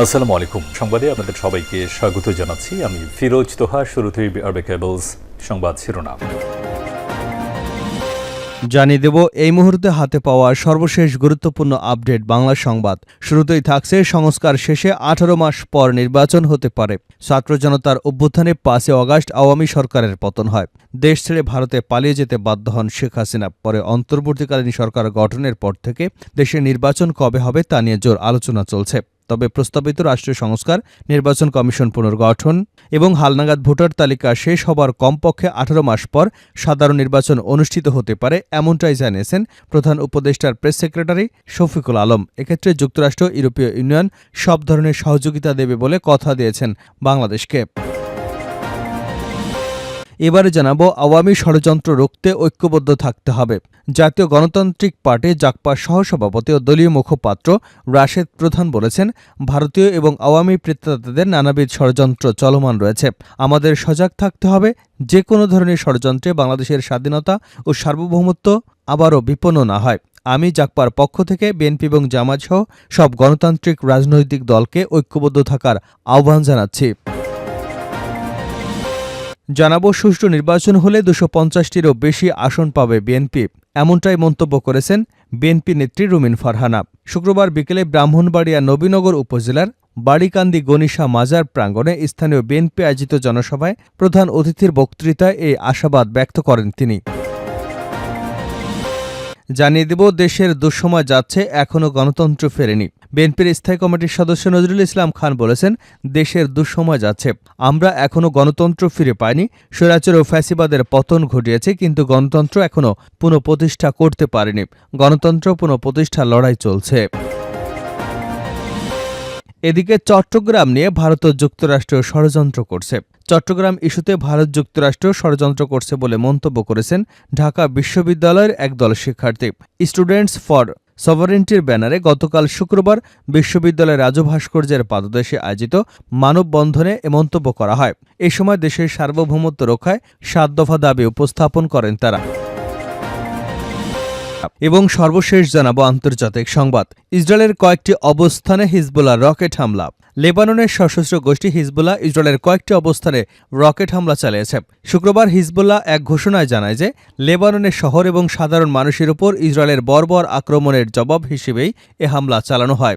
আসসালামু আলাইকুম। সংবাদে আপনাদের সবাইকে স্বাগত জানাচ্ছি। আমি ফিরোজ তোহা, শুরুতেই আরবে কেবলস সংবাদ শিরোনাম। জানিয়ে দেব, এই মুহূর্তে হাতে পাওয়া সর্বশেষ গুরুত্বপূর্ণ আপডেট বাংলা সংবাদ। শুরুতেই থাকছে সংস্কার শেষে আঠারো মাস পর নির্বাচন হতে পারে। ছাত্র জনতার অভ্যুত্থানে পাঁচই অগাস্ট আওয়ামী সরকারের পতন হয়। দেশ ছেড়ে ভারতে পালিয়ে যেতে বাধ্য হন শেখ হাসিনা। পরে অন্তর্বর্তীকালীন সরকার গঠনের পর থেকে দেশে নির্বাচন কবে হবে তা নিয়ে জোর আলোচনা চলছে। তবে প্রস্তাবিত রাষ্ট্রীয় সংস্কার, নির্বাচন কমিশন পুনর্গঠন এবং হালনাগাদ ভোটার তালিকা শেষ হবার কমপক্ষে আঠারো মাস পর সাধারণ নির্বাচন অনুষ্ঠিত হতে পারে এমনটাই জানিয়েছেন প্রধান উপদেষ্টার প্রেস সেক্রেটারি শফিকুল আলম। এক্ষেত্রে যুক্তরাষ্ট্র, ইউরোপীয় ইউনিয়ন সব ধরনের সহযোগিতা দেবে বলে কথা দিয়েছেন বাংলাদেশকে। এবারে জানাব, আওয়ামী ষড়যন্ত্র রুখতে ঐক্যবদ্ধ থাকতে হবে। জাতীয় গণতান্ত্রিক পার্টি জাকপা সহসভাপতি ও দলীয় মুখপাত্র রাশেদ প্রধান বলেছেন, ভারতীয় এবং আওয়ামী প্রেতাদের নানাবিধ ষড়যন্ত্র চলমান রয়েছে। আমাদের সজাগ থাকতে হবে যে কোনো ধরনের ষড়যন্ত্রে বাংলাদেশের স্বাধীনতা ও সার্বভৌমত্ব আবারও বিপন্ন না হয়। আমি জাকপার পক্ষ থেকে বিএনপি এবং জামাত সহ সব গণতান্ত্রিক রাজনৈতিক দলকে ঐক্যবদ্ধ থাকার আহ্বান জানাচ্ছি। জানাব, সুষ্ঠু নির্বাচন হলে দুশো পঞ্চাশটিরও বেশি আসন পাবে বিএনপি। এমনটাই মন্তব্য করেছেন বিএনপি নেত্রী রুমিন ফারহানা। শুক্রবার বিকেলে ব্রাহ্মণবাড়িয়া নবীনগর উপজেলার বাড়িকান্দি গনিশা মাজার প্রাঙ্গণে স্থানীয় বিএনপি আয়োজিত জনসভায় প্রধান অতিথির বক্তৃতায় এই আশাবাদ ব্যক্ত করেন তিনি। জানিয়ে দেব, দেশের দুঃসময় যাচ্ছে এখনও গণতন্ত্র ফেরেনি। বিএনপির স্থায়ী কমিটির সদস্য নজরুল ইসলাম খান বলেছেন, দেশের দুঃসময় যাচ্ছে। আমরা এখনও গণতন্ত্র ফিরে পাইনি। স্বৈরাচার ও ফ্যাসিবাদের পতন ঘটিয়েছে, কিন্তু গণতন্ত্র এখনও পুনঃপ্রতিষ্ঠা করতে পারেনি। গণতন্ত্র পুনঃপ্রতিষ্ঠা লড়াই চলছে। এদিকে চট্টগ্রাম নিয়ে ভারত ও যুক্তরাষ্ট্র ষড়যন্ত্র করছে। চট্টগ্রাম ইস্যুতে ভারত যুক্তরাষ্ট্র ষড়যন্ত্র করছে বলে মন্তব্য করেছেন ঢাকা বিশ্ববিদ্যালয়ের একদল শিক্ষার্থী। স্টুডেন্টস ফর সভারেন্টির ব্যানারে গতকাল শুক্রবার বিশ্ববিদ্যালয়ের রাজু ভাস্কর্যের পাদদেশে আয়োজিত মানববন্ধনে এ মন্তব্য করা হয়। এ সময় দেশের সার্বভৌমত্ব রক্ষায় সাত দফা দাবি উপস্থাপন করেন তারা। এবং সর্বশেষ জানাব আন্তর্জাতিক সংবাদ। ইসরায়েলের কয়েকটি অবস্থানে হিজবুল্লাহ রকেট হামলা। লেবাননের সশস্ত্র গোষ্ঠী হিজবুল্লাহ ইসরায়েলের কয়েকটি অবস্থানে রকেট হামলা চালিয়েছে। শুক্রবার হিজবুল্লাহ এক ঘোষণায় জানায় যে, লেবাননের শহর এবং সাধারণ মানুষের উপর ইসরায়েলের বর্বর আক্রমণের জবাব হিসেবেই এ হামলা চালানো হয়।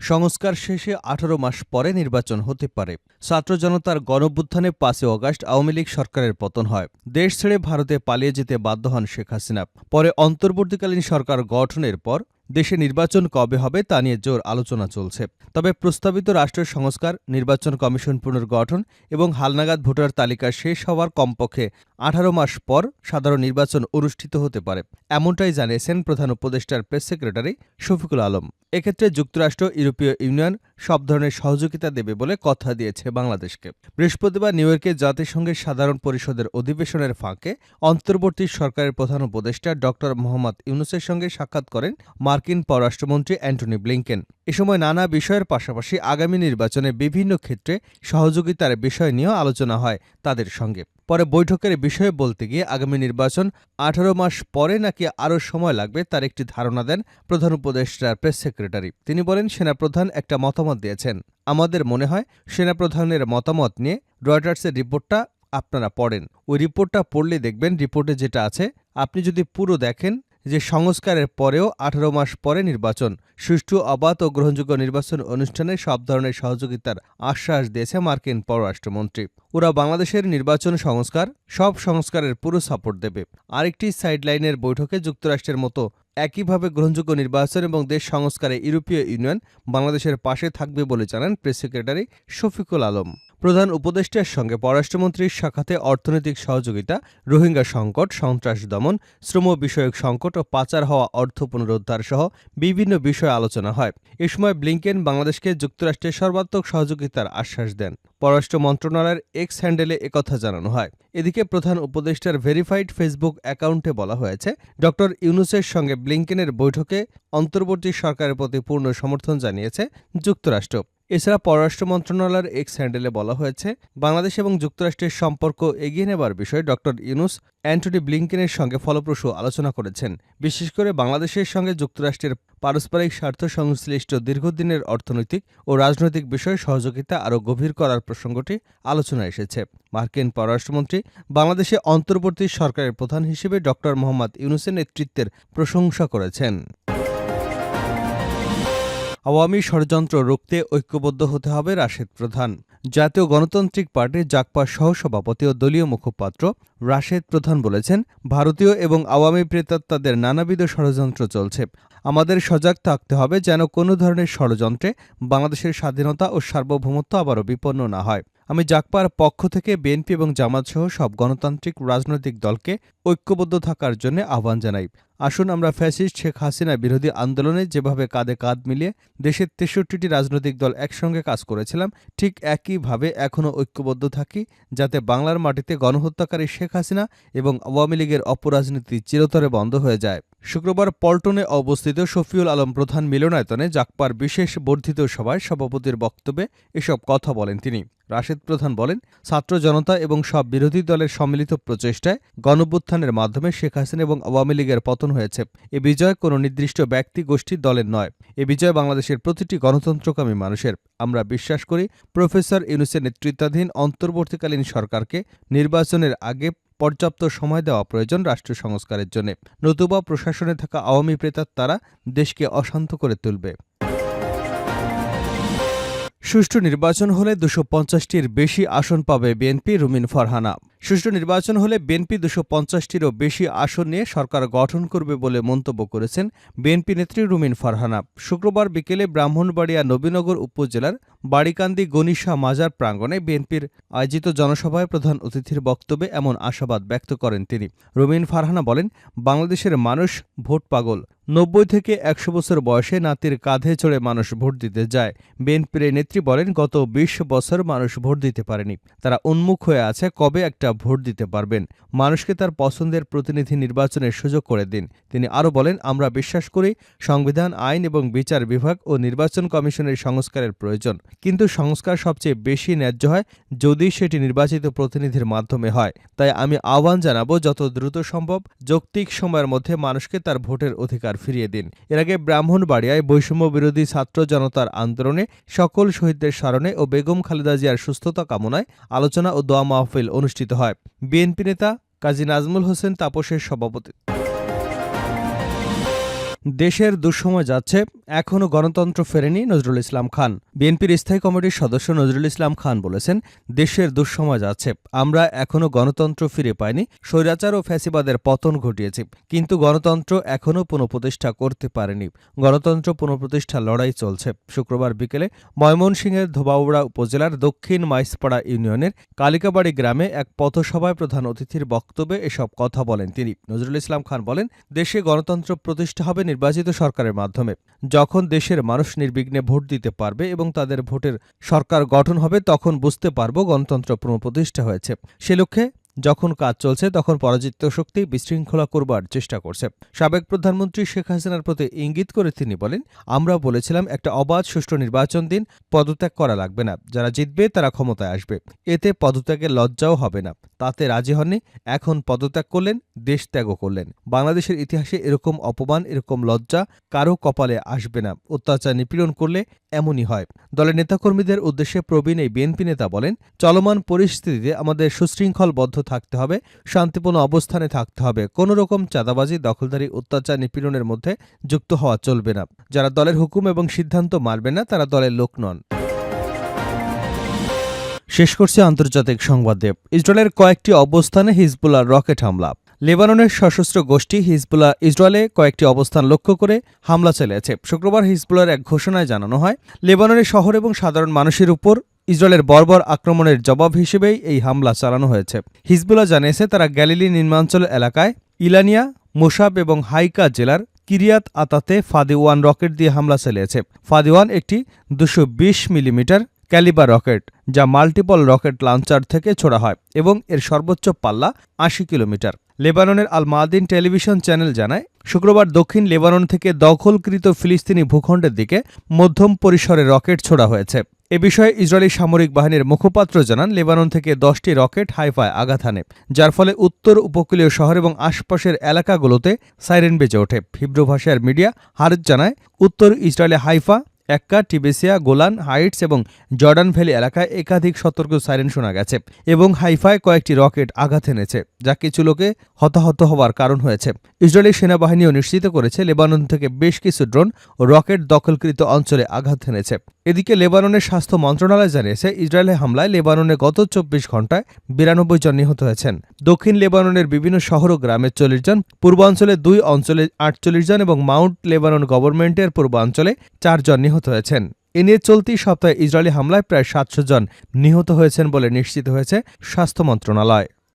সংস্কার শেষে আঠারো মাস পরে নির্বাচন হতে পারে। ছাত্র জনতার গণভ্যুত্থানে পাঁচই অগাস্ট আওয়ামী লীগ সরকারের পতন হয়। দেশ ছেড়ে ভারতে পালিয়ে যেতে বাধ্য হন শেখ হাসিনা। পরে অন্তর্বর্তীকালীন সরকার গঠনের পর দেশে নির্বাচন কবে হবে তা নিয়ে জোর আলোচনা চলছে। তবে প্রস্তাবিত রাষ্ট্রের সংস্কার, নির্বাচন কমিশন পুনর্গঠন এবং হালনাগাদ ভোটার তালিকা শেষ হওয়ার কমপক্ষে আঠারো মাস পর সাধারণ নির্বাচন অনুষ্ঠিত হতে পারে, এমনটাই জানিয়েছেন প্রধান উপদেষ্টার প্রেস সেক্রেটারি শফিকুল আলম। এক্ষেত্রে যুক্তরাষ্ট্র, ইউরোপীয় ইউনিয়ন সব ধরনের সহযোগিতা দেবে বলে কথা দিয়েছে বাংলাদেশকে। বৃহস্পতিবার নিউ ইয়র্কে জাতিসংঘের সাধারণ পরিষদের অধিবেশনের ফাঁকে অন্তর্বর্তী সরকারের প্রধান উপদেষ্টা ড. মোহাম্মদ ইউনুসের সঙ্গে সাক্ষাৎ করেন মার্কিন পররাষ্ট্রমন্ত্রী অ্যান্টনি ব্লিংকেন। এ সময় নানা বিষয়ের পাশাপাশি আগামী নির্বাচনে বিভিন্ন ক্ষেত্রে সহযোগিতার বিষয় নিয়েও আলোচনা হয় তাদের সঙ্গে। পরে বৈঠকের বিষয়ে বলতে গিয়ে আগামী নির্বাচন আঠারো মাস পরে নাকি আরও সময় লাগবে তার একটি ধারণা দেন প্রধান উপদেষ্টার প্রেস সেক্রেটারি। তিনি বলেন, সেনাপ্রধান একটা মতামত দিয়েছেন। আমাদের মনে হয় সেনাপ্রধানের মতামত নিয়ে রয়টার্সের রিপোর্টটা আপনারা পড়েন। ওই রিপোর্টটা পড়লে দেখবেন, রিপোর্টে যেটা আছে, আপনি যদি পুরো দেখেন যে সংস্কারের পরেও আঠারো মাস পরে নির্বাচন। সুষ্ঠু, অবাধ ও গ্রহণযোগ্য নির্বাচন অনুষ্ঠানে সব ধরনের সহযোগিতার আশ্বাস দিয়েছে মার্কিন পররাষ্ট্রমন্ত্রী। ওরা বাংলাদেশের নির্বাচন সংস্কার, সব সংস্কারের পুরো সাপোর্ট দেবে। আরেকটি সাইডলাইনের বৈঠকে যুক্তরাষ্ট্রের মতো একইভাবে গ্রহণযোগ্য নির্বাচন এবং দেশ সংস্কারে ইউরোপীয় ইউনিয়ন বাংলাদেশের পাশে থাকবে বলে জানান প্রেস সেক্রেটারি শফিকুল আলম। প্রধান উপদেষ্টার সঙ্গে পররাষ্ট্রমন্ত্রীর সাক্ষাতে অর্থনৈতিক সহযোগিতা, রোহিঙ্গা সংকট, সন্ত্রাস দমন, শ্রম বিষয়ক সংকট ও পাচার হওয়া অর্থ পুনরুদ্ধার সহ বিভিন্ন বিষয়ে আলোচনা হয়। এ সময় ব্লিংকেন বাংলাদেশকে যুক্তরাষ্ট্রের সর্বাত্মক সহযোগিতার আশ্বাস দেন। পররাষ্ট্র মন্ত্রণালয়ের এক্স হ্যান্ডেলে একথা জানানো হয়। এদিকে প্রধান উপদেষ্টার ভেরিফাইড ফেসবুক অ্যাকাউন্টে বলা হয়েছে ড ইউনুসের সঙ্গে ব্লিংকেনের বৈঠকে অন্তর্বর্তী সরকারের প্রতি পূর্ণ সমর্থন জানিয়েছে যুক্তরাষ্ট্র। এছাড়া পররাষ্ট্র মন্ত্রণালয়ের এক্স হ্যান্ডেলে বলা হয়েছে, বাংলাদেশ এবং যুক্তরাষ্ট্রের সম্পর্ক এগিয়ে নেবার বিষয়ে ড. ইউনুস অ্যান্টনি ব্লিংকেনের সঙ্গে ফলপ্রসূ আলোচনা করেছেন। বিশেষ করে বাংলাদেশের সঙ্গে যুক্তরাষ্ট্রের পারস্পরিক স্বার্থ সংশ্লিষ্ট দীর্ঘদিনের অর্থনৈতিক ও রাজনৈতিক বিষয়ে সহযোগিতা আরও গভীর করার প্রসঙ্গটি আলোচনায় এসেছে। মার্কিন পররাষ্ট্রমন্ত্রী বাংলাদেশে অন্তর্বর্তী সরকারের প্রধান হিসেবে ড. মোহাম্মদ ইউনুসের নেতৃত্বের প্রশংসা করেছেন। আওয়ামী ষড়যন্ত্র রুখতে ঐক্যবদ্ধ হতে হবে রাশেদ প্রধান। জাতীয় গণতান্ত্রিক পার্টির জাকপার সহসভাপতি ও দলীয় মুখপাত্র রাশেদ প্রধান বলেছেন, ভারতীয় এবং আওয়ামী প্রেতাত্মাদের নানাবিধ ষড়যন্ত্র চলছে। আমাদের সজাগ থাকতে হবে যেন কোনো ধরনের ষড়যন্ত্রে বাংলাদেশের স্বাধীনতা ও সার্বভৌমত্ব আবারও বিপন্ন না হয়। আমি জাকপার পক্ষ থেকে বিএনপি এবং জামাতসহ সব গণতান্ত্রিক রাজনৈতিক দলকে ঐক্যবদ্ধ থাকার জন্য আহ্বান জানাই। আসুন আমরা ফ্যাসিস্ট শেখ হাসিনা বিরোধী আন্দোলনে যেভাবে কাঁধে কাঁধ মিলিয়ে দেশের তেষট্টিটি রাজনৈতিক দল একসঙ্গে কাজ করেছিলাম, ঠিক একইভাবে এখনও ঐক্যবদ্ধ থাকি যাতে বাংলার মাটিতে গণহত্যাকারী শেখ হাসিনা এবং আওয়ামী লীগের অপরাজনীতি চিরতরে বন্ধ হয়ে যায়। শুক্রবার পল্টনে অবস্থিত শফিউল আলম প্রধান মিলনায়তনে জাকপার বিশেষ বর্ধিত সভায় সভাপতির বক্তব্যে এসব কথা বলেন তিনি। রাশেদ প্রধান বলেন, ছাত্র জনতা এবং সব বিরোধী দলের সম্মিলিত প্রচেষ্টায় গণভ্যুত্থানের মাধ্যমে শেখ হাসিনা এবং আওয়ামী লীগের পতন হয়েছে। এ বিজয় কোনো নির্দিষ্ট ব্যক্তি গোষ্ঠী দলের নয়। এ বিজয় বাংলাদেশের প্রতিটি গণতন্ত্রকামী মানুষের। আমরা বিশ্বাস করি, প্রফেসর ইউনুসের নেতৃত্বাধীন অন্তর্বর্তীকালীন সরকারকে নির্বাচনের আগে পর্যাপ্ত সময় দেওয়া প্রয়োজন রাষ্ট্র সংস্কারের জন্য। নতুবা প্রশাসনে থাকা আওয়ামী প্রেতার তারা দেশকে অশান্ত করে তুলবে। সুষ্ঠু নির্বাচন হলে দুশো পঞ্চাশটির বেশি আসন পাবে বিএনপি রুমিন ফারহানা। সুষ্ঠু নির্বাচন হলে বিএনপি দুশো পঞ্চাশটিরও বেশি আসন নিয়ে সরকার গঠন করবে বলে মন্তব্য করেছেন বিএনপি নেত্রী রুমিন ফারহানা। শুক্রবার বিকেলে ব্রাহ্মণবাড়িয়া নবীনগর উপজেলার বাড়িকান্দি গনিশা মাজার প্রাঙ্গণে বিএনপির আয়োজিত জনসভায় প্রধান অতিথির বক্তব্যে এমন আশাবাদ ব্যক্ত করেন তিনি। রুমিন ফারহানা বলেন, বাংলাদেশের মানুষ ভোট পাগল। নব্বই থেকে একশো বছর বয়সে নাতির কাঁধে চড়ে মানুষ ভোট দিতে যায়। বিএনপির নেত্রী বলেন, গত বিশ বছর মানুষ ভোট দিতে পারেনি। তারা উন্মুখ হয়ে আছে কবে একটা ভোট দিতে পারবেন। মানুষকে তার পছন্দের প্রতিনিধি নির্বাচনের সুযোগ করে দিন। তিনি আরও বলেন, আমরা বিশ্বাস করি সংবিধান, আইন এবং বিচার বিভাগ ও নির্বাচন কমিশনের সংস্কারের প্রয়োজন। কিন্তু সংস্কার সবচেয়ে বেশি ন্যায্য হয় যদি সেটি নির্বাচিত প্রতিনিধির মাধ্যমে হয়। তাই আমি আহ্বান জানাব, যত দ্রুত সম্ভব যৌক্তিক সময়ের মধ্যে মানুষকে তার ভোটের অধিকার ফিরিয়ে দিন। এর আগে ব্রাহ্মণবাড়িয়ায় বৈষম্য বিরোধী ছাত্র জনতার আন্দোলনে সকল শহীদদের স্মরণে ও বেগম খালেদা জিয়ার সুস্থতা কামনায় আলোচনা ও দোয়া মাহফিল অনুষ্ঠিত হয়। বিএনপি নেতা কাজী নাজমুল হোসেন তাপসের সভাপতি। দেশের দুঃসময় যাচ্ছে এখনও গণতন্ত্র ফেরেনি নজরুল ইসলাম খান। বিএনপির স্থায়ী কমিটির সদস্য নজরুল ইসলাম খান বলেছেন, দেশের দুঃসময় যাচ্ছে। আমরা এখনও গণতন্ত্র ফিরে পাইনি, স্বৈরাচার ও ফ্যাসিবাদের পতন ঘটিয়েছি। কিন্তু গণতন্ত্র এখনও পুনঃপ্রতিষ্ঠা করতে পারেনি। গণতন্ত্র পুনঃপ্রতিষ্ঠা লড়াই চলছে। শুক্রবার বিকেলে ময়মনসিংহের ধোবাউড়া উপজেলার দক্ষিণ মাইসপাড়া ইউনিয়নের কালিকাবাড়ি গ্রামে এক পথসভায় প্রধান অতিথির বক্তব্যে এসব কথা বলেন তিনি। নজরুল ইসলাম খান বলেন, দেশে গণতন্ত্র প্রতিষ্ঠা হবে নির্বাচিত সরকারের মাধ্যমে। যখন দেশের মানুষ নির্বিঘ্নে ভোট দিতে পারবে এবং তাদের ভোটের সরকার গঠন হবে, তখন বুঝতে পারব গণতন্ত্র পুনঃপ্রতিষ্ঠা হয়েছে। সে লক্ষ্যে যখন কাজ চলছে, তখন পরাজিত শক্তি বিশৃঙ্খলা করবার চেষ্টা করছে। সাবেক প্রধানমন্ত্রী শেখ হাসিনার প্রতি ইঙ্গিত করে তিনি বলেন, আমরা বলেছিলাম একটা অবাধ সুষ্ঠু নির্বাচন দিন, পদত্যাগ করা লাগবে না। যারা জিতবে, তারা ক্ষমতায় আসবে। এতে পদত্যাগের লজ্জাও হবে না। তাতে রাজি হননি, এখন পদত্যাগ করলেন, দেশ ত্যাগও করলেন। বাংলাদেশের ইতিহাসে এরকম অপমান, এরকম লজ্জা কারও কপালে আসবে না। অত্যাচার নিপীড়ন করলে এমনই হয়। দলের নেতাকর্মীদের উদ্দেশ্যে প্রবীণ এই বিএনপি নেতা বলেন, চলমান পরিস্থিতিতে আমাদের সুশৃঙ্খলবদ্ধ থাকতে হবে, শান্তিপূর্ণ অবস্থানে থাকতে হবে। কোনো রকম চাঁদাবাজি, দখলদারি, অত্যাচার, নিপীড়নের মধ্যে যুক্ত হওয়া চলবে না। যারা দলের হুকুম এবং সিদ্ধান্ত মানবে না, তারা দলের লোক নন। শেষ করছে আন্তর্জাতিক সংবাদে। ইসরায়েলের কয়েকটি অবস্থানে হিজবুল্লার রকেট হামলা। লেবাননের সশস্ত্র গোষ্ঠী হিজবুল্লাহ ইসরায়েলে কয়েকটি অবস্থান লক্ষ্য করে হামলা চালিয়েছে। শুক্রবার হিজবুল্লার এক ঘোষণায় জানানো হয়, লেবাননের শহর এবং সাধারণ মানুষের উপর ইসরায়েলের বর্বর আক্রমণের জবাব হিসেবেই এই হামলা চালানো হয়েছে। হিজবুল্লাহ জানিয়েছে, তারা গ্যালিলি নিম্নাঞ্চল এলাকায় ইলানিয়া মোসাব এবং হাইকা জেলার কিরিয়াত আতাতে ফাদি ওয়ান রকেট দিয়ে হামলা চালিয়েছে। ফাদি ওয়ান একটি দুশো মিলিমিটার ক্যালিবার রকেট, যা মাল্টিপল রকেট লঞ্চার থেকে ছোড়া হয় এবং এর সর্বোচ্চ পাল্লা আশি কিলোমিটার। লেবাননের আল মাদিন টেলিভিশন চ্যানেল জানায়, শুক্রবার দক্ষিণ লেবানন থেকে দখলকৃত ফিলিস্তিনি ভূখণ্ডের দিকে মধ্যম পরিসরে রকেট ছোড়া হয়েছে। এ বিষয়ে ইসরায়েলি সামরিক বাহিনীর মুখপাত্র জানান, লেবানন থেকে দশটি রকেট হাইফায় আঘাত হানে, যার ফলে উত্তর উপকূলীয় শহর এবং আশপাশের এলাকাগুলোতে সাইরেন বেজে ওঠে। হিব্রু ভাষার মিডিয়া হারেজ জানায়, উত্তর ইসরায়েলে হাইফা এক্কা টিবেসিয়া গোলান, হাইটস এবং জর্ডান ভ্যালি এলাকায় একাধিক সতর্ক সাইরেন শোনা গেছে এবং হাইফায় কয়েকটি রকেট আঘাত এনেছে, যা কিছু লোকে হতাহত হওয়ার কারণ হয়েছে। ইসরায়েলি সেনাবাহিনীও নিশ্চিত করেছে, লেবানন থেকে বেশ কিছু ড্রোন ও রকেট দখলকৃত অঞ্চলে আঘাত এনেছে। এদিকে লেবাননের স্বাস্থ্য মন্ত্রণালয় জানিয়েছে ইসরায়েলের হামলায় লেবাননে গত চব্বিশ ঘন্টায় বিরানব্বই জন নিহত হয়েছেন। দক্ষিণ লেবাননের বিভিন্ন শহর ও গ্রামে চল্লিশ জন, পূর্বাঞ্চলে দুই অঞ্চলে আটচল্লিশ জন এবং মাউন্ট লেবানন গভর্নমেন্টের পূর্বাঞ্চলে চারজন নিহত হয়েছেন। এ নিয়ে চলতি সপ্তাহে ইসরায়েলি হামলায় প্রায় সাতশো জন নিহত হয়েছেন বলে নিশ্চিত হয়েছে স্বাস্থ্য মন্ত্রণালয়।